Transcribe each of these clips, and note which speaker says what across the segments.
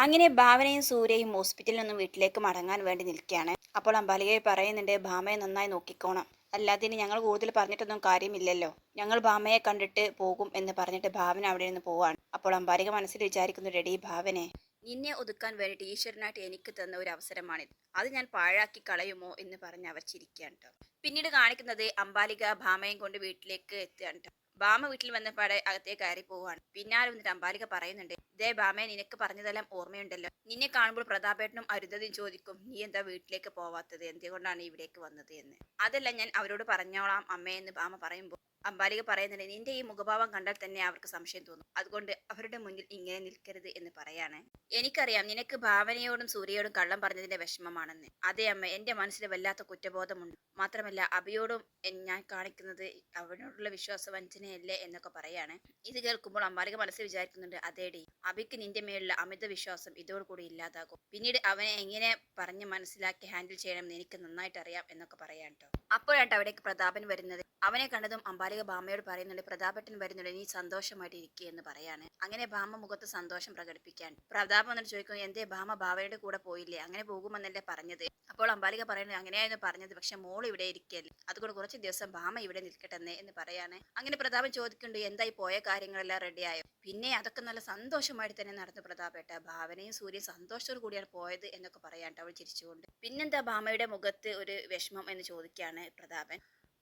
Speaker 1: അങ്ങനെ ഭാവനയും സൂര്യയും ഹോസ്പിറ്റലിൽ നിന്നും വീട്ടിലേക്ക് മടങ്ങാൻ വേണ്ടി നിൽക്കുകയാണ്. അപ്പോൾ അമ്പാലികയെ പറയുന്നുണ്ട് ഭാമയെ നന്നായി നോക്കിക്കോണം. അല്ലാതെ ഇനി ഞങ്ങൾ കൂടുതൽ പറഞ്ഞിട്ടൊന്നും കാര്യമില്ലല്ലോ. ഞങ്ങൾ ഭാമയെ കണ്ടിട്ട് പോകും എന്ന് പറഞ്ഞിട്ട് ഭാവന അവിടെ നിന്ന് പോവാണ്. അപ്പോൾ അമ്പാലിക മനസ്സിൽ വിചാരിക്കുന്നു റെഡി ഭാവനെ നിന്നെ ഒതുക്കാൻ വേണ്ടിയിട്ട് ഈശ്വരനായിട്ട് എനിക്ക് തന്ന ഒരു അവസരമാണിത്. അത് ഞാൻ പാഴാക്കി കളയുമോ എന്ന് പറഞ്ഞ് അവർ ചിരിക്കുകയാണ് ട്ടോ. പിന്നീട് കാണിക്കുന്നത് അമ്പാലിക ഭാമയും കൊണ്ട് വീട്ടിലേക്ക് എത്തുകയാണ് ട്ടോ. ഭാമ വീട്ടിൽ വന്നപ്പാടെ അകത്തേക്ക് കയറി പോവാണ് പിന്നാലെ വന്നിട്ട് അമ്പാലിക പറയുന്നുണ്ട് ദേ ബാമയെ നിനക്ക് പറഞ്ഞതെല്ലാം ഓർമ്മയുണ്ടല്ലോ. നിന്നെ കാണുമ്പോൾ പ്രതാപേട്ടനും അരുതതും ചോദിക്കും നീ എന്താ വീട്ടിലേക്ക് പോവാത്തത്? എന്തുകൊണ്ടാണ് ഇവിടേക്ക് വന്നത്? എന്ന്. അതല്ല ഞാൻ അവരോട് പറഞ്ഞോളാം അമ്മയെന്ന് ബാമ പറയുമ്പോൾ അമ്പാലിക പറയുന്നുണ്ട് നിന്റെ ഈ മുഖഭാവം കണ്ടാൽ തന്നെ അവർക്ക് സംശയം തോന്നും. അതുകൊണ്ട് അവരുടെ മുന്നിൽ ഇങ്ങനെ നിൽക്കരുത് എന്ന് പറയാണ്. എനിക്കറിയാം നിനക്ക് ഭാവനയോടും സൂര്യയോടും കള്ളം പറഞ്ഞതിന്റെ വിഷമമാണെന്ന്. അതേ അമ്മ എന്റെ മനസ്സിൽ വല്ലാത്ത കുറ്റബോധമുണ്ട്. മാത്രമല്ല അഭിയോടും ഞാൻ കാണിക്കുന്നത് അവനോടുള്ള വിശ്വാസ വഞ്ചനയല്ലേ എന്നൊക്കെ പറയാണ്. ഇത് കേൾക്കുമ്പോൾ അമ്പാലിക മനസ്സിൽ വിചാരിക്കുന്നുണ്ട് അതേടി അഭിക്ക് നിന്റെ മേലുള്ള അമിത വിശ്വാസം ഇതോടുകൂടി ഇല്ലാതാകും. പിന്നീട് അവനെ എങ്ങനെ പറഞ്ഞ് മനസ്സിലാക്കി ഹാൻഡിൽ ചെയ്യണമെന്ന് എനിക്ക് നന്നായിട്ട് അറിയാം എന്നൊക്കെ പറയാൻ കേട്ടോ അപ്പോഴാണ് അവിടേക്ക് പ്രതാപൻ വരുന്നത്. അവനെ കണ്ടതും അമ്പാലിക ബാമയോട് പറയുന്നുണ്ട് പ്രതാപട്ടൻ വരുന്നുണ്ട് നീ സന്തോഷമായിട്ട് ഇരിക്കുക എന്ന് പറയാണ്. അങ്ങനെ ഭാമ മുഖത്ത് സന്തോഷം പ്രകടിപ്പിക്കാൻ. പ്രതാപം എന്നിട്ട് ചോദിക്കുന്നു എന്തേ ഭാമ ഭാവയുടെ കൂടെ പോയില്ലേ? അങ്ങനെ പോകുമെന്നല്ലേ പറഞ്ഞത്? അപ്പോൾ അമ്പാലിക പറയുന്നത് അങ്ങനെയായിരുന്നു പറഞ്ഞത് പക്ഷെ മോൾ ഇവിടെ ഇരിക്കല്ലേ. അതുകൊണ്ട് കുറച്ച് ദിവസം ഭാമ ഇവിടെ നിൽക്കട്ടെന്നേ എന്ന് പറയാണ്. അങ്ങനെ പ്രതാപൻ ചോദിക്കുന്നുണ്ട് എന്തായി പോയ കാര്യങ്ങളെല്ലാം റെഡിയായോ പിന്നെ അതൊക്കെ നല്ല സന്തോഷമായിട്ട് തന്നെ നടന്നു പ്രതാപേട്ട. ഭാവനയും സൂര്യൻ സന്തോഷത്തോടു കൂടിയാണ് പോയത് എന്നൊക്കെ പറയാണ്ട് അവൾ ചിരിച്ചുകൊണ്ട്. പിന്നെന്താ ഭാമയുടെ മുഖത്ത് ഒരു വിഷമം എന്ന് ചോദിക്കുകയാണ് പ്രതാപൻ.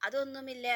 Speaker 1: അതൊന്നുമില്ല.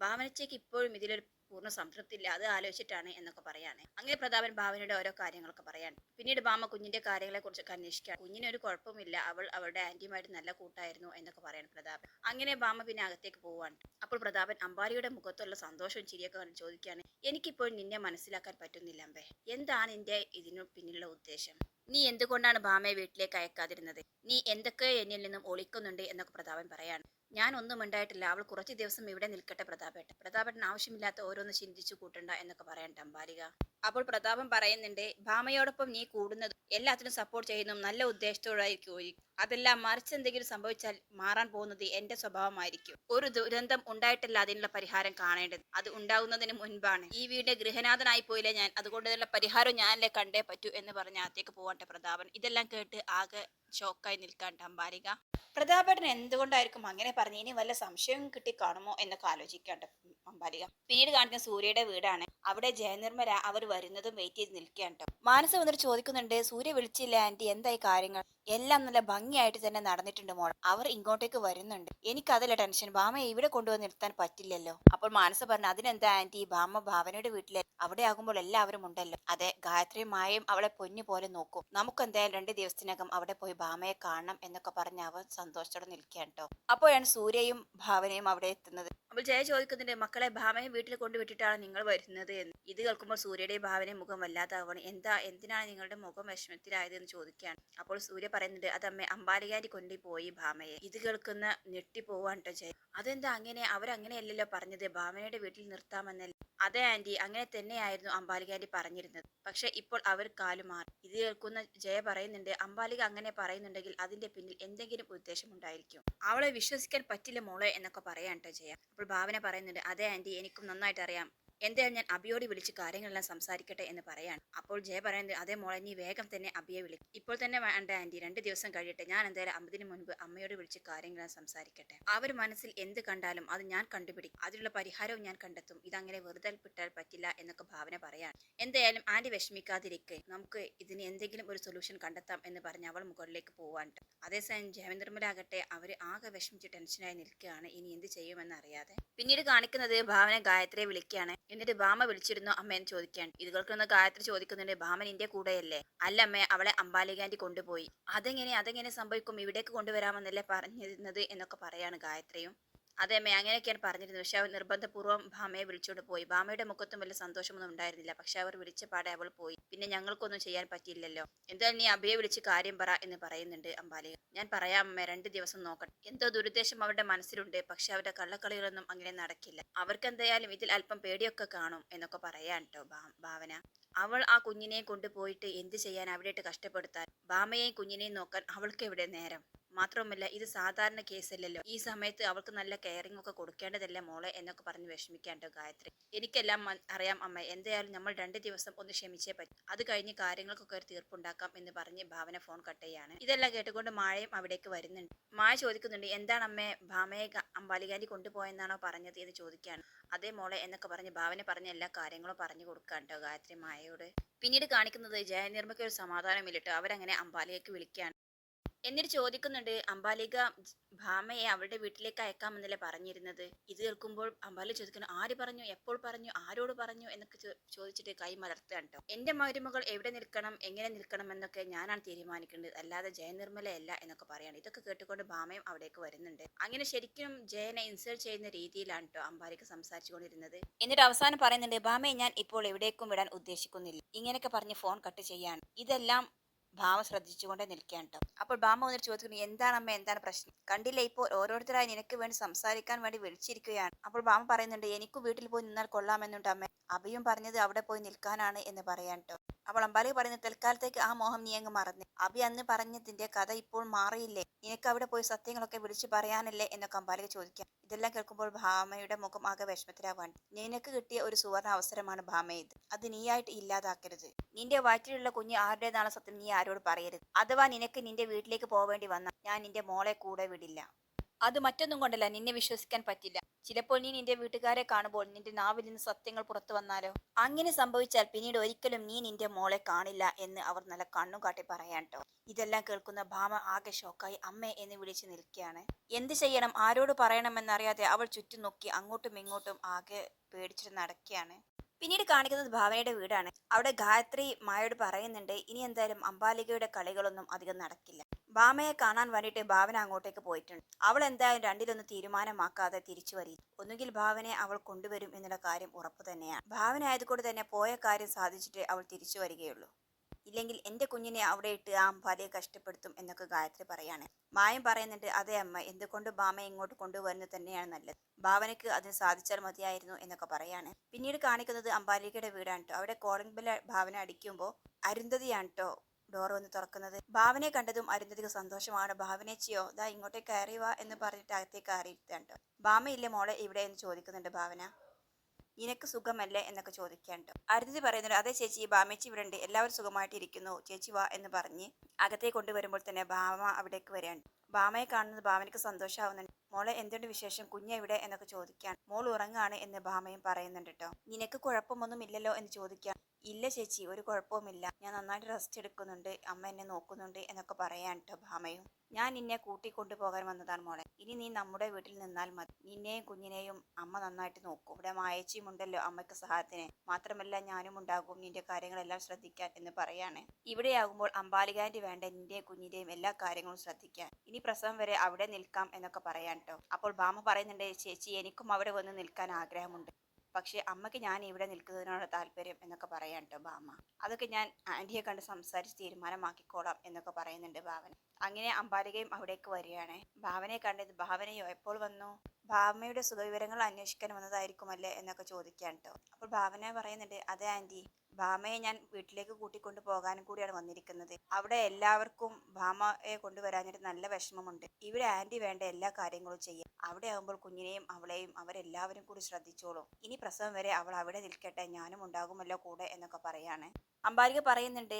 Speaker 1: ഭാവനച്ചയ്ക്ക് ഇപ്പോഴും ഇതിലൊരു പൂർണ സംതൃപ്തി ഇല്ല അത് ആലോചിച്ചിട്ടാണ് എന്നൊക്കെ പറയാണ്. അങ്ങനെ പ്രതാപൻ ഭാവനയുടെ ഓരോ കാര്യങ്ങളൊക്കെ പറയാൻ. പിന്നീട് ഭാമ കുഞ്ഞിന്റെ കാര്യങ്ങളെ കുറിച്ചൊക്കെ അന്വേഷിക്കാൻ. കുഞ്ഞിനൊരു കുഴപ്പമില്ല. അവൾ അവളുടെ ആന്റിയുമായിട്ട് നല്ല കൂട്ടായിരുന്നു എന്നൊക്കെ പറയാണ് പ്രതാപൻ. അങ്ങനെ ഭാമ പിന്നെ അകത്തേക്ക് പോവാണ്. അപ്പോൾ പ്രതാപൻ അമ്പാലിയുടെ മുഖത്തുള്ള സന്തോഷവും ചിരിയൊക്കെ കണ്ട് ചോദിക്കുകയാണ് എനിക്കിപ്പോൾ നിന്നെ മനസ്സിലാക്കാൻ പറ്റുന്നില്ല അമ്പേ. എന്താണ് നിന്റെ ഇതിനു പിന്നിലുള്ള ഉദ്ദേശം? നീ എന്തുകൊണ്ടാണ് ഭാമയെ വീട്ടിലേക്ക് അയക്കാതിരുന്നത്? നീ എന്തൊക്കെ എന്നിൽ നിന്നും ഒളിക്കുന്നുണ്ട്? എന്നൊക്കെ പ്രതാപൻ പറയാണ്. ഞാൻ ഒന്നും ഉണ്ടായിട്ടില്ല അവൾ കുറച്ച് ദിവസം ഇവിടെ നിൽക്കട്ടെ പ്രതാപേട്ടൻ. പ്രതാപേട്ടൻ ആവശ്യമില്ലാത്ത ഓരോന്ന് ചിന്തിച്ചു കൂട്ടണ്ട എന്നൊക്കെ പറയണ്ട അമ്പാലിക. അപ്പോൾ പ്രതാപം പറയുന്നുണ്ട് ഭാമയോടൊപ്പം നീ കൂടുന്നതും എല്ലാത്തിനും സപ്പോർട്ട് ചെയ്യുന്നതും നല്ല ഉദ്ദേശത്തോടായിരിക്കും അതെല്ലാം മറിച്ച് എന്തെങ്കിലും സംഭവിച്ചാൽ മാറാൻ പോകുന്നത് എന്റെ സ്വഭാവമായിരിക്കും. ഒരു ദുരന്തം ഉണ്ടായിട്ടല്ല അതിനുള്ള പരിഹാരം കാണേണ്ടത്. അത് ഉണ്ടാകുന്നതിന് മുൻപാണ്. ഈ വീടിന്റെ ഗൃഹനാഥനായി പോയില്ലേ ഞാൻ അതുകൊണ്ടുള്ള പരിഹാരം ഞാനല്ലേ കണ്ടേ പറ്റൂ എന്ന് പറഞ്ഞ അകത്തേക്ക് പോകട്ടെ പ്രതാപൻ. ഇതെല്ലാം കേട്ട് ആകെ ഷോക്കായി നിൽക്കാൻ അമ്പാരിക പ്രതാപേട്ടൻ എന്തുകൊണ്ടായിരിക്കും അങ്ങനെ പറഞ്ഞു ഇനി വല്ല സംശയം കിട്ടി കാണുമോ എന്നൊക്കെ ആലോചിക്കാണ്ട്. അമ്പാലിക പിന്നീട് കാണിക്കുന്ന സൂര്യയുടെ വീടാണ്. അവിടെ ജയനിർമ്മല അവർ വരുന്നതും വെയിറ്റ് ചെയ്ത് നിൽക്കുകയാണ് കേട്ടോ മാനസ വന്നിട്ട് ചോദിക്കുന്നുണ്ട് സൂര്യ വിളിച്ചില്ല ആന്റി എന്തായി കാര്യങ്ങൾ? എല്ലാം നല്ല ഭംഗിയായിട്ട് തന്നെ നടന്നിട്ടുണ്ട് മോൾ അവർ ഇങ്ങോട്ടേക്ക് വരുന്നുണ്ട്. എനിക്ക് എനിക്കതല്ല ടെൻഷൻ. ഭാമയെ ഇവിടെ കൊണ്ടുവന്ന് നിർത്താൻ പറ്റില്ലല്ലോ. അപ്പോൾ മാനസ പറഞ്ഞു അതിനെന്താ ആന്റി ഭാമ ഭാവനയുടെ വീട്ടിലെ അവിടെ ആകുമ്പോൾ എല്ലാവരും ഉണ്ടല്ലോ. അതെ ഗായത്രി മായയും അവളെ പൊന്നു പോലെ നോക്കും. നമുക്ക് എന്തായാലും രണ്ട് ദിവസത്തിനകം അവിടെ പോയി ഭാമയെ കാണണം എന്നൊക്കെ പറഞ്ഞ് അവൻ സന്തോഷത്തോടെ നിൽക്കുകയാണ് കേട്ടോ. അപ്പോഴാണ് സൂര്യയും ഭാവനയും അവിടെ എത്തുന്നത്. അപ്പോൾ ജയ ചോദിക്കുന്നുണ്ട് മക്കളെ ഭാമയെ വീട്ടിൽ കൊണ്ടുവിട്ടിട്ടാണ് നിങ്ങൾ വരുന്നത് എന്ന്? ഇത് കേൾക്കുമ്പോൾ സൂര്യയുടെ ഭാവനയും മുഖം വല്ലാതാവണം എന്താ? എന്തിനാണ് നിങ്ങളുടെ മുഖം വിഷമത്തിലായത് എന്ന് ചോദിക്കുകയാണ്. അപ്പോൾ സൂര്യ പറയുന്നുണ്ട് അതമ്മ അമ്പാലികാരി കൊണ്ടുപോയി ഭാമയെ. ഇത് കേൾക്കുന്ന ഞെട്ടിപ്പോവാണ് കേട്ടോ ജയ അതെന്താ അങ്ങനെ? അവരങ്ങനെയല്ലല്ലോ പറഞ്ഞത്. ഭാമനയുടെ വീട്ടിൽ നിർത്താമെന്നല്ല? അതെ ആന്റി അങ്ങനെ തന്നെയായിരുന്നു അമ്പാലികാരി പറഞ്ഞിരുന്നത്. പക്ഷെ ഇപ്പോൾ അവർ കാലുമാറി ഇത് കേൾക്കുന്ന ജയ പറയുന്നുണ്ട് അമ്പാലിക അങ്ങനെ പറയുന്നുണ്ടെങ്കിൽ അതിന്റെ പിന്നിൽ എന്തെങ്കിലും ഉദ്ദേശമുണ്ടായിരിക്കും. അവളെ വിശ്വസിക്കാൻ പറ്റില്ല മോളെ എന്നൊക്കെ പറയാൻ കേട്ടോ ജയ അപ്പോൾ ഭാവന പറയുന്നുണ്ട് അതെ ആന്റി എനിക്കും നന്നായിട്ട് അറിയാം എന്തായാലും ഞാൻ അബിയോട് വിളിച്ച് കാര്യങ്ങളെല്ലാം സംസാരിക്കട്ടെ എന്ന് പറയാണ്. അപ്പോൾ ജയ പറയുന്നത് അതേ മോളെ നീ വേഗം തന്നെ അബിയെ വിളി. ഇപ്പോൾ തന്നെ വേണ്ട ആന്റി രണ്ട് ദിവസം കഴിയട്ടെ. ഞാൻ എന്തായാലും അമ്പതിന് മുൻപ് അമ്മയോട് വിളിച്ച് കാര്യങ്ങളെല്ലാം സംസാരിക്കട്ടെ. അവർ മനസ്സിൽ എന്ത് കണ്ടാലും അത് ഞാൻ കണ്ടുപിടിക്കും. അതിനുള്ള പരിഹാരവും ഞാൻ കണ്ടെത്തും. ഇതങ്ങനെ വെറുതെ പെട്ടാൽ പറ്റില്ല എന്നൊക്കെ ഭാവന പറയാണ്. എന്തായാലും ആന്റി വിഷമിക്കാതിരിക്കെ. നമുക്ക് ഇതിന് എന്തെങ്കിലും ഒരു സൊല്യൂഷൻ കണ്ടെത്താം എന്ന് പറഞ്ഞ് അവൾ മുകളിലേക്ക് പോവാണ്ട് അതേസമയം ജയനിർമ്മലാകട്ടെ അവർ ആകെ വിഷമിച്ച് ടെൻഷനായി നിൽക്കുകയാണ്. ഇനി എന്ത് ചെയ്യുമെന്ന് അറിയാതെ. പിന്നീട് കാണിക്കുന്നത് ഭാവന ഗായത്രിയെ വിളിക്കുകയാണ്. എന്നിട്ട് ഭാമ വിളിച്ചിരുന്നു അമ്മയെന്ന് ചോദിക്കാൻ. ഇത് കേൾക്കുന്ന ഗായത്രി ചോദിക്കുന്നുണ്ട് ഭാമൻ നിന്റെ കൂടെയല്ലേ? അല്ല അമ്മ അവളെ അമ്പാലികാന്റി കൊണ്ടുപോയി. അതെങ്ങനെ അതെങ്ങനെ സംഭവിക്കും? ഇവിടേക്ക് കൊണ്ടുവരാമെന്നല്ലേ പറഞ്ഞിരുന്നത്? എന്നൊക്കെ പറയാണ് ഗായത്രിയും. അതെ അമ്മേ അങ്ങനെയൊക്കെയാണ് പറഞ്ഞിരുന്നത്. പക്ഷെ അവർ നിർബന്ധപൂർവം ഭാമയെ വിളിച്ചുകൊണ്ട് പോയി. ഭാമയുടെ മുഖത്തും വലിയ സന്തോഷമൊന്നും ഉണ്ടായിരുന്നില്ല. പക്ഷെ അവർ വിളിച്ച പാടെ അവൾ പോയി. പിന്നെ ഞങ്ങൾക്കൊന്നും ചെയ്യാൻ പറ്റിയില്ലല്ലോ. എന്തായാലും നീ അഭയെ വിളിച്ച് കാര്യം പറ എന്ന് പറയുന്നുണ്ട് അമ്പാലിക ഞാൻ പറയാം അമ്മ രണ്ട് ദിവസം നോക്കട്ടെ. എന്തോ ദുരുദ്ദേശം അവരുടെ മനസ്സിലുണ്ട്. പക്ഷെ അവരുടെ കള്ളക്കളികളൊന്നും അങ്ങനെ നടക്കില്ല. അവർക്ക് എന്തായാലും ഇതിൽ അല്പം പേടിയൊക്കെ കാണും എന്നൊക്കെ പറയാൻ കേട്ടോ ഭാവന. അവൾ ആ കുഞ്ഞിനെയും കൊണ്ടുപോയിട്ട് എന്ത് ചെയ്യാൻ അവിടെയിട്ട് കഷ്ടപ്പെടുത്താൻ? ഭാമയെയും കുഞ്ഞിനെയും നോക്കാൻ അവൾക്ക് എവിടെ നേരം? മാത്രവുമല്ല ഇത് സാധാരണ കേസല്ലല്ലോ. ഈ സമയത്ത് അവൾക്ക് നല്ല കെയറിംഗ് ഒക്കെ കൊടുക്കേണ്ടതല്ലേ മോളെ എന്നൊക്കെ പറഞ്ഞ് വിഷമിക്കാണ്ടോ ഗായത്രി. എനിക്കെല്ലാം അറിയാം അമ്മ. എന്തായാലും നമ്മൾ രണ്ട് ദിവസം ഒന്ന് ക്ഷമിച്ചേ പറ്റും. അത് കഴിഞ്ഞ് കാര്യങ്ങൾക്കൊക്കെ ഒരു തീർപ്പുണ്ടാക്കാം എന്ന് പറഞ്ഞ് ഭാവന ഫോൺ കട്ട് ചെയ്യാണ്. ഇതെല്ലാം കേട്ടുകൊണ്ട് മായയും അവിടേക്ക് വരുന്നുണ്ട്. മായ ചോദിക്കുന്നുണ്ട് എന്താണ് അമ്മേ ഭാമയെ അമ്പാലികാരി കൊണ്ടുപോയെന്നാണോ പറഞ്ഞത്? എന്ന് ചോദിക്കുകയാണ് അതേ മോളെ എന്നൊക്കെ പറഞ്ഞ് ഭാവന പറഞ്ഞ എല്ലാ കാര്യങ്ങളും പറഞ്ഞു കൊടുക്കാണ്ടോ ഗായത്രി മായയോട്. പിന്നീട് കാണിക്കുന്നത് ജയനിർമ്മയ്ക്ക് ഒരു സമാധാനമില്ലിട്ട് അവരങ്ങനെ അമ്പാലികയ്ക്ക് വിളിക്കുകയാണ് എന്നിട്ട് ചോദിക്കുന്നുണ്ട് അംബാലിക ഭാമയെ അവളുടെ വീട്ടിലേക്ക് അയക്കാമെന്നല്ലേ പറഞ്ഞിരുന്നത്? ഇത് കേൾക്കുമ്പോൾ അംബാലി ചോദിക്കുന്നു ആര് പറഞ്ഞു? എപ്പോൾ പറഞ്ഞു? ആരോട് പറഞ്ഞു? എന്നൊക്കെ ചോദിച്ചിട്ട് കൈ മലർത്തുകയാണ് എന്റെ മരുമകൾ എവിടെ നിൽക്കണം? എങ്ങനെ നിൽക്കണം? എന്നൊക്കെ ഞാനാണ് തീരുമാനിക്കേണ്ടത്. അല്ലാതെ ജയനിർമ്മലയല്ല എന്നൊക്കെ പറയാണ്. ഇതൊക്കെ കേട്ടുകൊണ്ട് ഭാമയും അവിടേക്ക് വരുന്നുണ്ട്. അങ്ങനെ ശരിക്കും ജയനെ ഇൻസൾട്ട് ചെയ്യുന്ന രീതിയിലാണ് കേട്ടോ അംബാലിക്ക് സംസാരിച്ചുകൊണ്ടിരുന്നത്. എന്നിട്ട് അവസാനം പറയുന്നുണ്ട് ഭാമയെ ഞാൻ ഇപ്പോൾ എവിടേക്കും വിടാൻ ഉദ്ദേശിക്കുന്നില്ല. ഇങ്ങനെയൊക്കെ പറഞ്ഞ് ഫോൺ കട്ട് ചെയ്യാണ്. ഇതെല്ലാം ഭാമ ശ്രദ്ധിച്ചുകൊണ്ടേ നിൽക്കാൻ കേട്ടോ അപ്പോൾ ഭാമ വന്നിട്ട് ചോദിക്കുന്നു എന്താണ് അമ്മ എന്താണ് പ്രശ്നം? കണ്ടില്ലേ ഇപ്പോൾ ഓരോരുത്തരായി നിനക്ക് വേണ്ടി സംസാരിക്കാൻ വേണ്ടി വിളിച്ചിരിക്കുകയാണ്. അപ്പോൾ ഭാമ പറയുന്നുണ്ട് എനിക്ക് വീട്ടിൽ പോയി നിന്നാൽ കൊള്ളാമെന്നുണ്ട് അമ്മ. അഭിയും പറഞ്ഞത് അവിടെ പോയി നിൽക്കാനാണ് എന്ന് പറയാൻ കേട്ടോ അപ്പോൾ അമ്പാലി പറയുന്നത് തൽക്കാലത്തേക്ക് ആ മോഹം നീ അങ്ങ് മറന്നു. അഭി അന്ന് പറഞ്ഞതിന്റെ കഥ ഇപ്പോൾ മാറിയില്ലേ? നിനക്ക് അവിടെ പോയി സത്യങ്ങളൊക്കെ വിളിച്ചു പറയാനല്ലേ? എന്നൊക്കെ അമ്പാലിക ചോദിക്കാം. ഇതെല്ലാം കേൾക്കുമ്പോൾ ഭാമയുടെ മുഖം ആകെ വിഷമത്തിലാവാണ്. നിനക്ക് കിട്ടിയ ഒരു സുവർണ അവസരമാണ് ഭാമ ഇത്. അത് നീയായിട്ട് ഇല്ലാതാക്കരുത്. നിന്റെ വയറ്റിലുള്ള കുഞ്ഞ് ആരുടേതാണ് സത്യം നീ ആരോട് പറയരുത്. അഥവാ നിനക്ക് നിന്റെ വീട്ടിലേക്ക് പോവേണ്ടി വന്ന ഞാൻ നിന്റെ മോളെ കൂടെ വിടില്ല. അത് മറ്റൊന്നും കൊണ്ടല്ല നിന്നെ വിശ്വസിക്കാൻ പറ്റില്ല. ചിലപ്പോൾ നീ നിന്റെ വീട്ടുകാരെ കാണുമ്പോൾ നിന്റെ നാവിൽ നിന്ന് സത്യങ്ങൾ പുറത്തു വന്നാലോ? അങ്ങനെ സംഭവിച്ചാൽ പിന്നീട് ഒരിക്കലും നീ നിന്റെ മോളെ കാണില്ല എന്ന് അവർ നല്ല കണ്ണും കാട്ടി പറയാൻ ട്ടോ. ഇതെല്ലാം കേൾക്കുന്ന ഭാമ ആകെ ഷോക്കായി അമ്മ എന്ന് വിളിച്ചു നിൽക്കുകയാണ്. എന്ത് ചെയ്യണം? ആരോട് പറയണമെന്നറിയാതെ അവൾ ചുറ്റും നോക്കി അങ്ങോട്ടും ഇങ്ങോട്ടും ആകെ പേടിച്ചിട്ട് നടക്കുകയാണ്. പിന്നീട് കാണിക്കുന്നത് ഭാവനയുടെ വീടാണ്. അവിടെ ഗായത്രി മായോട് പറയുന്നുണ്ട് ഇനി എന്തായാലും അംബാലികയുടെ കളികളൊന്നും അധികം നടക്കില്ല. ഭാമയെ കാണാൻ വേണ്ടിയിട്ട് ഭാവന അങ്ങോട്ടേക്ക് പോയിട്ടുണ്ട്. അവൾ എന്തായാലും രണ്ടിലൊന്ന് തീരുമാനമാക്കാതെ തിരിച്ചു വരില്ല ഒന്നുകിൽ ഭാവനയെ അവൾ കൊണ്ടുവരും എന്നുള്ള കാര്യം ഉറപ്പ് തന്നെയാണ്. ഭാവന ആയതുകൊണ്ട് തന്നെ പോയ കാര്യം സാധിച്ചിട്ട് അവൾ തിരിച്ചു വരികയുള്ളൂ. ഇല്ലെങ്കിൽ എന്റെ കുഞ്ഞിനെ അവിടെ ഇട്ട് ആ അമ്പാതയെ കഷ്ടപ്പെടുത്തും എന്നൊക്കെ ഗായത്രി പറയാണ്. മായം പറയുന്നുണ്ട് അതെ അമ്മ എന്തുകൊണ്ട് ഭാമയെ ഇങ്ങോട്ട് കൊണ്ടുവരുന്നത് തന്നെയാണ് നല്ലത്. ഭാവനയ്ക്ക് അതിന് സാധിച്ചാൽ മതിയായിരുന്നു എന്നൊക്കെ പറയാണ്. പിന്നീട് കാണിക്കുന്നത് അമ്പാലികയുടെ വീടാണ് ട്ടോ. അവിടെ കോളിംഗ് ബെൽ ഭാവന അടിക്കുമ്പോൾ അരുന്ധതിയാണ് ട്ടോ. ഡോർ വന്ന് തുറക്കുന്നത്. ഭാവനയെ കണ്ടതും അരുന്ധതിക്ക് സന്തോഷമാണ്. ഭാവനേച്ചിയോ ദാ ഇങ്ങോട്ടേക്ക് കയറി വാ എന്ന് പറഞ്ഞിട്ട് അകത്തേക്ക് കയറിയിട്ടുണ്ട്. ട്ടോ ഭാമയില്ലേ മോളെ ഇവിടെ എന്ന് ചോദിക്കുന്നുണ്ട് ഭാവന. നിനക്ക് സുഖമല്ലേ എന്നൊക്കെ ചോദിക്കാൻ ട്ടോ അരുന്ധതി പറയുന്നുണ്ട് അതെ ചേച്ചി ഭാമേച്ചി ഇവിടെ ഉണ്ട്. എല്ലാവരും സുഖമായിട്ട് ഇരിക്കുന്നു. ചേച്ചി വാ എന്ന് പറഞ്ഞ് അകത്തേക്ക് കൊണ്ടുവരുമ്പോൾ തന്നെ ഭാമ അവിടേക്ക് വരികയാണ്. ഭാമയെ കാണുന്നത് ഭാവനയ്ക്ക് സന്തോഷമാവുന്നുണ്ട്. മോളെ എന്തുണ്ട് വിശേഷം? കുഞ്ഞ് ഇവിടെ എന്നൊക്കെ ചോദിക്കാൻ മോൾ ഉറങ്ങാണ് എന്ന് ഭാമയും പറയുന്നുണ്ട് കേട്ടോ നിനക്ക് കുഴപ്പമൊന്നും ഇല്ലല്ലോ എന്ന് ചോദിക്കാൻ ഇല്ല ചേച്ചി ഒരു കുഴപ്പവുമില്ല. ഞാൻ നന്നായിട്ട് റെസ്റ്റ് എടുക്കുന്നുണ്ട്. അമ്മ എന്നെ നോക്കുന്നുണ്ട് എന്നൊക്കെ പറയാൻ കേട്ടോ ഭാമയും. ഞാൻ നിന്നെ കൂട്ടിക്കൊണ്ടു പോകാൻ വന്നതാണ് മോളെ. ഇനി നീ നമ്മുടെ വീട്ടിൽ നിന്നാൽ മതി. നിന്നെയും കുഞ്ഞിനെയും അമ്മ നന്നായിട്ട് നോക്കും. ഇവിടെ മായച്ചിയും ഉണ്ടല്ലോ അമ്മയ്ക്ക് സഹായത്തിന്. മാത്രമല്ല ഞാനും ഉണ്ടാകും നിന്റെ കാര്യങ്ങളെല്ലാം ശ്രദ്ധിക്കാൻ എന്ന് പറയാണ്. ഇവിടെയാകുമ്പോൾ അമ്പാലികാന്റെ വേണ്ട നിന്റെയും കുഞ്ഞിന്റെയും എല്ലാ കാര്യങ്ങളും ശ്രദ്ധിക്കാൻ. ഇനി പ്രസവം വരെ അവിടെ നിൽക്കാം എന്നൊക്കെ പറയാൻ കേട്ടോ അപ്പോൾ ഭാമ പറയുന്നുണ്ട് ചേച്ചി എനിക്കും അവിടെ വന്ന് നിൽക്കാൻ ആഗ്രഹമുണ്ട്. പക്ഷേ അമ്മയ്ക്ക് ഞാൻ ഇവിടെ നിൽക്കുന്നതിനോട് താല്പര്യം എന്നൊക്കെ പറയാൻ കേട്ടോ ബാമ അതൊക്കെ ഞാൻ ആന്റിയെ കണ്ട് സംസാരിച്ച് തീരുമാനമാക്കിക്കോളാം എന്നൊക്കെ പറയുന്നുണ്ട് ഭാവന അങ്ങനെ അമ്പാലികയും അവിടേക്ക് വരികയാണ്. ഭാവനയെ കണ്ടത് ഭാവനയോ എപ്പോൾ വന്നു? ഭാവനയുടെ സുഖവിവരങ്ങൾ അന്വേഷിക്കാൻ വന്നതായിരിക്കുമല്ലേ എന്നൊക്കെ ചോദിക്കാൻ കേട്ടോ അപ്പോൾ ഭാവന പറയുന്നുണ്ട് അതെ ആന്റി ഭാമയെ ഞാൻ വീട്ടിലേക്ക് കൂട്ടിക്കൊണ്ടു പോകാനും കൂടിയാണ് വന്നിരിക്കുന്നത്. അവിടെ എല്ലാവർക്കും ഭാമയെ കൊണ്ടുവരാനായിട്ട് നല്ല വിഷമമുണ്ട്. ഇവിടെ ആന്റി വേണ്ട എല്ലാ കാര്യങ്ങളും ചെയ്യും അവിടെ ആകുമ്പോൾ കുഞ്ഞിനെയും അവളെയും അവരെല്ലാവരും കൂടി ശ്രദ്ധിച്ചോളും. ഇനി പ്രസവം വരെ അവൾ അവിടെ നിൽക്കട്ടെ. ഞാനും ഉണ്ടാകുമല്ലോ കൂടെ എന്നൊക്കെ പറയാണ്. അമ്പാലിക പറയുന്നുണ്ട്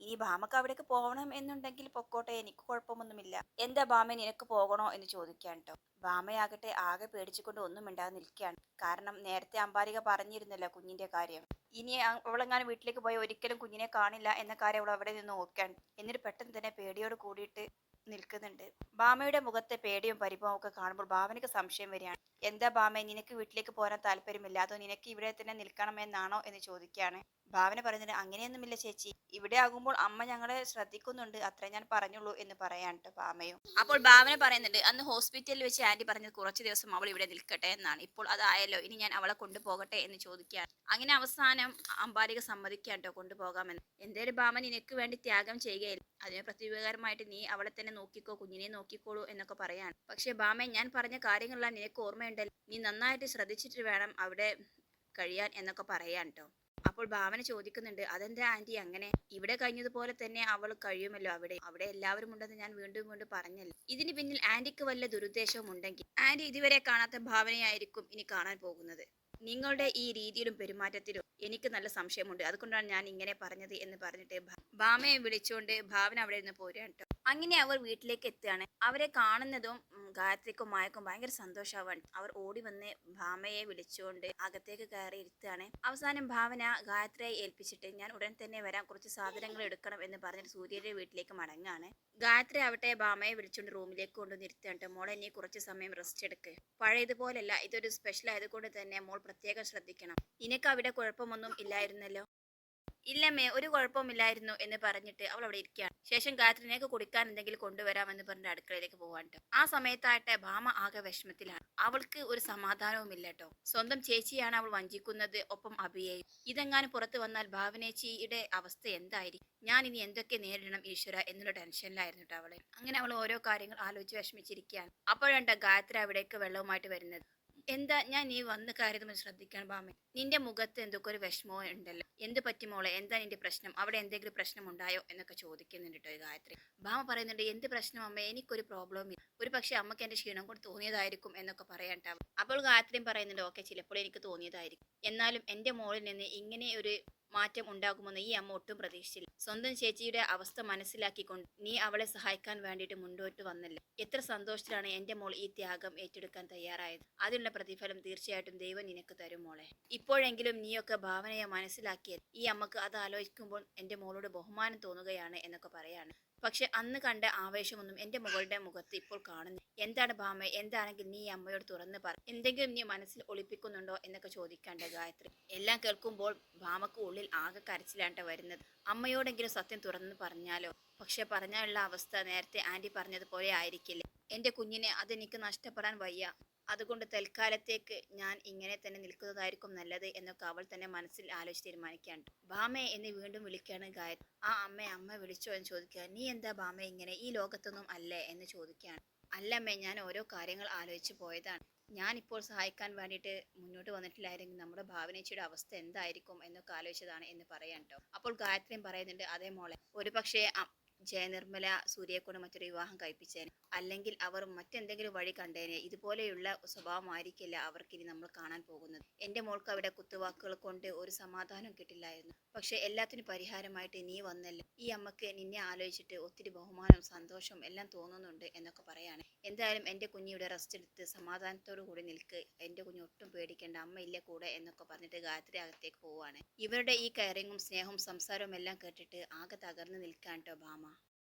Speaker 1: ഇനി ഭാമക്ക് അവിടേക്ക് പോകണം എന്നുണ്ടെങ്കിൽ പൊക്കോട്ടെ എനിക്ക് കുഴപ്പമൊന്നുമില്ല. എന്താ ഭാമ നിനക്ക് പോകണോ എന്ന് ചോദിക്കാൻ കേട്ടോ ഭാമയാകട്ടെ ആകെ പേടിച്ചുകൊണ്ട് ഒന്നും മിണ്ടാതെ നിൽക്കുകയാണ്. കാരണം നേരത്തെ അമ്പാരിക പറഞ്ഞിരുന്നല്ലോ കുഞ്ഞിന്റെ കാര്യം. ഇനി അവളെങ്ങാനും വീട്ടിലേക്ക് പോയി ഒരിക്കലും കുഞ്ഞിനെ കാണില്ല എന്ന കാര്യം അവൾ അവിടെ നിന്ന് നോക്കാൻ. എന്നിട്ട് പെട്ടെന്ന് തന്നെ പേടിയോട് കൂടിയിട്ട് നിൽക്കുന്നുണ്ട്. ഭാമയുടെ മുഖത്തെ പേടിയും പരിഭവവും ഒക്കെ കാണുമ്പോൾ ഭാവനയ്ക്ക് സംശയം വരികയാണ്. എന്താ ഭാമ നിനക്ക് വീട്ടിലേക്ക് പോരാൻ താല്പര്യമില്ല? അതോ നിനക്ക് ഇവിടെ തന്നെ നിൽക്കണമെന്നാണോ എന്ന് ചോദിക്കുകയാണ്. ഭാവന പറയുന്നത് അങ്ങനെയൊന്നുമില്ല ചേച്ചി. ഇവിടെ ആകുമ്പോൾ അമ്മ ഞങ്ങളെ ശ്രദ്ധിക്കുന്നുണ്ട്. അത്ര ഞാൻ പറഞ്ഞുള്ളൂ എന്ന് പറയാൻ ഭാമയും. അപ്പോൾ ഭാവന പറയുന്നുണ്ട് അന്ന് ഹോസ്പിറ്റലിൽ വെച്ച് ആന്റി പറഞ്ഞത് കുറച്ച് ദിവസം അവൾ ഇവിടെ നിൽക്കട്ടെ എന്നാണ്. ഇപ്പോൾ അതായല്ലോ ഇനി ഞാൻ അവളെ കൊണ്ടുപോകട്ടെ എന്ന് ചോദിക്കുകയാണ്. അങ്ങനെ അവസാനം അമ്പാരിക സമ്മതിക്കാട്ടോ കൊണ്ടുപോകാമെന്ന്. എന്തേലും ഭാമൻ നിനക്ക് വേണ്ടി ത്യാഗം ചെയ്യുകയില്ല. അതിന് പ്രത്യുപകാരമായിട്ട് നീ അവളെ തന്നെ നോക്കിക്കോ കുഞ്ഞിനെ നോക്കിക്കോളൂ എന്നൊക്കെ പറയാണ്. പക്ഷേ ഭാമ ഞാൻ പറഞ്ഞ കാര്യങ്ങളെല്ലാം നിനക്ക് ഓർമ്മയുണ്ടല്ലോ. നീ നന്നായിട്ട് ശ്രദ്ധിച്ചിട്ട് വേണം അവിടെ കഴിയാൻ എന്നൊക്കെ പറയാൻ കേട്ടോ അപ്പോൾ ഭാവന ചോദിക്കുന്നുണ്ട് അതെന്താ ആന്റി അങ്ങനെ? ഇവിടെ കഴിഞ്ഞതുപോലെ തന്നെ അവൾ കഴിയുമല്ലോ അവിടെ? അവിടെ എല്ലാവരും ഉണ്ടെന്ന് ഞാൻ വീണ്ടും വീണ്ടും പറഞ്ഞല്ലോ. ഇതിന് പിന്നിൽ ആന്റിക്ക് വല്ല ദുരുദ്ദേശവും ഉണ്ടെങ്കിൽ ആന്റി ഇതുവരെ കാണാത്ത ഭാവനയായിരിക്കും ഇനി കാണാൻ പോകുന്നത്. നിങ്ങളുടെ ഈ രീതിയിലും പെരുമാറ്റത്തിലും എനിക്ക് നല്ല സംശയമുണ്ട്. അതുകൊണ്ടാണ് ഞാൻ ഇങ്ങനെ പറഞ്ഞത് എന്ന് പറഞ്ഞിട്ട് ഭാമയെ വിളിച്ചുകൊണ്ട് ഭാവന അവിടെ നിന്ന് പോരുകയാണ് കേട്ടോ. അങ്ങനെ അവർ വീട്ടിലേക്ക് എത്തുകയാണ്. അവരെ കാണുന്നതും ഗായത്രിക്കും മായക്കും ഭയങ്കര സന്തോഷമാവാണ് അവർ ഓടി വന്ന് ഭാമയെ വിളിച്ചുകൊണ്ട് അകത്തേക്ക് കയറി ഇരുത്തുകയാണ്. അവസാനം ഭാവന ഗായത്രിയെ ഏൽപ്പിച്ചിട്ട് ഞാൻ ഉടൻ തന്നെ വരാം. കുറച്ച് സാധനങ്ങൾ എടുക്കണം എന്ന് പറഞ്ഞിട്ട് സൂര്യയുടെ വീട്ടിലേക്ക് മടങ്ങാണ് ഗായത്രി ആവട്ടെ ഭാമയെ വിളിച്ചുകൊണ്ട് റൂമിലേക്ക് കൊണ്ടുവന്ന് ഇരുത്തുകയാണ്. മോളെ നീ കുറച്ച് സമയം റെസ്റ്റ് എടുക്ക്. പഴയതുപോലല്ല. ഇതൊരു സ്പെഷ്യൽ ആയതുകൊണ്ട് തന്നെ മോൾ പ്രത്യേകം ശ്രദ്ധിക്കണം. നിനക്ക് അവിടെ കുഴപ്പമൊന്നും ഇല്ലായിരുന്നല്ലോ? ഇല്ലമ്മേ ഒരു കുഴപ്പമില്ലായിരുന്നു എന്ന് പറഞ്ഞിട്ട് അവൾ അവിടെ ഇരിക്കുകയാണ്. ശേഷം ഗായത്രിനേക്ക് കുടിക്കാൻ എന്തെങ്കിലും കൊണ്ടുവരാമെന്ന് പറഞ്ഞിട്ട് അടുക്കളയിലേക്ക് പോവാൻ. ആ സമയത്തായിട്ട് ഭാമ ആകെ വിഷമത്തിലാണ്. അവൾക്ക് ഒരു സമാധാനവും ഇല്ല കേട്ടോ സ്വന്തം ചേച്ചിയാണ് അവൾ വഞ്ചിക്കുന്നത് ഒപ്പം അഭിയെയും ഇതെങ്ങാനും പുറത്തു വന്നാൽ ഭാവനേച്ചിയുടെ അവസ്ഥ എന്തായിരിക്കും? ഞാൻ ഇനി എന്തൊക്കെ നേരിടണം ഈശ്വര എന്നുള്ള ടെൻഷനിലായിരുന്നു കേട്ടോ അവളെ. അങ്ങനെ അവൾ ഓരോ കാര്യങ്ങൾ ആലോചിച്ച് വിഷമിച്ചിരിക്കുകയാണ്. അപ്പോഴാണ് ഗായത്രി അവിടേക്ക് വെള്ളവുമായിട്ട് വരുന്നത്. എന്താ ഞാൻ നീ വന്ന് കാര്യത്തിൽ ശ്രദ്ധിക്കാൻ ബാമ. നിന്റെ മുഖത്ത് എന്തൊക്കെ ഒരു വിഷമോ ഉണ്ടല്ലോ? എന്ത് പറ്റി മോളെ? എന്താ നിന്റെ പ്രശ്നം? അവിടെ എന്തെങ്കിലും പ്രശ്നം ഉണ്ടായോ? എന്നൊക്കെ ചോദിക്കുന്നുണ്ട് കേട്ടോ ഗായത്രി. ബാമ പറയുന്നുണ്ട് എന്ത് പ്രശ്നം അമ്മ? എനിക്കൊരു പ്രോബ്ലം ഇല്ല. ഒരു പക്ഷെ അമ്മയ്ക്ക് എന്റെ ക്ഷീണം കൂടെ തോന്നിയതായിരിക്കും എന്നൊക്കെ പറയണ്ടാവും അപ്പോൾ ഗായത്രിയും പറയുന്നുണ്ട് ഓക്കെ ചിലപ്പോൾ എനിക്ക് തോന്നിയതായിരിക്കും. എന്നാലും എന്റെ മോളിൽ നിന്ന് ഇങ്ങനെ ഒരു മാറ്റം ഉണ്ടാകുമെന്ന് ഈ അമ്മ ഒട്ടും പ്രതീക്ഷിച്ചില്ല. സ്വന്തം ചേച്ചിയുടെ അവസ്ഥ മനസ്സിലാക്കിക്കൊണ്ട് നീ അവളെ സഹായിക്കാൻ വേണ്ടിയിട്ട് മുന്നോട്ട് വന്നില്ല? എത്ര സന്തോഷത്തിലാണ് എന്റെ മോൾ ഈ ത്യാഗം ഏറ്റെടുക്കാൻ തയ്യാറായത്. അതിനുള്ള പ്രതിഫലം തീർച്ചയായിട്ടും ദൈവം നിനക്ക് തരും മോളെ. ഇപ്പോഴെങ്കിലും നീയൊക്കെ ഭാവനയെ മനസ്സിലാക്കിയത് ഈ അമ്മയ്ക്ക് അത് ആലോചിക്കുമ്പോൾ എന്റെ മോളോട് ബഹുമാനം തോന്നുകയാണ് എന്നൊക്കെ പറയാണ്. പക്ഷെ അന്ന് കണ്ട ആവേശമൊന്നും എന്റെ മകളുടെ മുഖത്ത് ഇപ്പോൾ കാണുന്നു എന്താണ് ഭാമ? എന്താണെങ്കിൽ നീ അമ്മയോട് തുറന്ന് പറ. എന്തെങ്കിലും നീ മനസ്സിൽ ഒളിപ്പിക്കുന്നുണ്ടോ എന്നൊക്കെ ചോദിക്കാണ്ട് ഗായത്രി. എല്ലാം കേൾക്കുമ്പോൾ ഭാമക്ക് ഉള്ളിൽ ആകെ കരച്ചിലാണ്ട വരുന്നത്. അമ്മയോടെങ്കിലും സത്യം തുറന്ന് പറഞ്ഞാലോ? പക്ഷെ പറഞ്ഞാലുള്ള അവസ്ഥ നേരത്തെ ആന്റി പറഞ്ഞതുപോലെ ആയിരിക്കില്ല. എന്റെ കുഞ്ഞിനെ അതെനിക്ക് നഷ്ടപ്പെടാൻ വയ്യ. അതുകൊണ്ട് തൽക്കാലത്തേക്ക് ഞാൻ ഇങ്ങനെ തന്നെ നിൽക്കുന്നതായിരിക്കും നല്ലത് എന്നൊക്കെ അവൾ തന്നെ മനസ്സിൽ ആലോചിച്ച് തീരുമാനിക്കാണ്ട് ബാമേ എന്ന് വീണ്ടും വിളിക്കുകയാണ് ഗായത്രി. ആ അമ്മ അമ്മ വിളിച്ചോ എന്ന് ചോദിക്കുക. നീ എന്താ ബാമേ ഇങ്ങനെ ഈ ലോകത്തൊന്നും അല്ലേ എന്ന് ചോദിക്കുകയാണ്. അല്ലമ്മേ ഞാൻ ഓരോ കാര്യങ്ങൾ ആലോചിച്ച് പോയതാണ്. ഞാൻ ഇപ്പോൾ സഹായിക്കാൻ വേണ്ടിയിട്ട് മുന്നോട്ട് വന്നിട്ടില്ലായിരുന്നെങ്കിൽ നമ്മുടെ ഭാവനേച്ചിയുടെ അവസ്ഥ എന്തായിരിക്കും എന്നൊക്കെ ആലോചിച്ചതാണ് എന്ന് പറയാൻ കേട്ടോ. അപ്പോൾ ഗായത്രിയും പറയുന്നുണ്ട് അതേ മോളെ ഒരു പക്ഷേ ജയനിർമ്മല സൂര്യയെക്കൊണ്ട് മറ്റൊരു വിവാഹം കഴിപ്പിച്ചേനെ. അല്ലെങ്കിൽ അവർ മറ്റെന്തെങ്കിലും വഴി കണ്ടേനെ. ഇതുപോലെയുള്ള സ്വഭാവമായിരിക്കില്ല അവർക്കിനി നമ്മൾ കാണാൻ പോകുന്നത്. എന്റെ മോൾക്ക് അവിടെ കുത്തുവാക്കുകൾ കൊണ്ട് ഒരു സമാധാനം കിട്ടില്ലായിരുന്നു. പക്ഷെ എല്ലാത്തിനും പരിഹാരമായിട്ട് നീ വന്നല്ലോ. ഈ അമ്മയ്ക്ക് നിന്നെ ആലോചിച്ചിട്ട് ഒത്തിരി ബഹുമാനം സന്തോഷം എല്ലാം തോന്നുന്നുണ്ട് എന്നൊക്കെ പറയാണ്. എന്തായാലും എന്റെ കുഞ്ഞിയുടെ റെസ്റ്റ് എടുത്ത് സമാധാനത്തോടു കൂടി നിൽക്ക്. എന്റെ കുഞ്ഞ് ഒട്ടും പേടിക്കേണ്ട. അമ്മ ഇല്ല കൂടെ എന്നൊക്കെ പറഞ്ഞിട്ട് ഗായത്രി അകത്തേക്ക് പോവാണ്. ഇവരുടെ ഈ കയറിങ്ങും സ്നേഹവും സംസാരവും എല്ലാം കേട്ടിട്ട് ആകെ തകർന്ന് നിൽക്കാൻ കേട്ടോ ഭാമ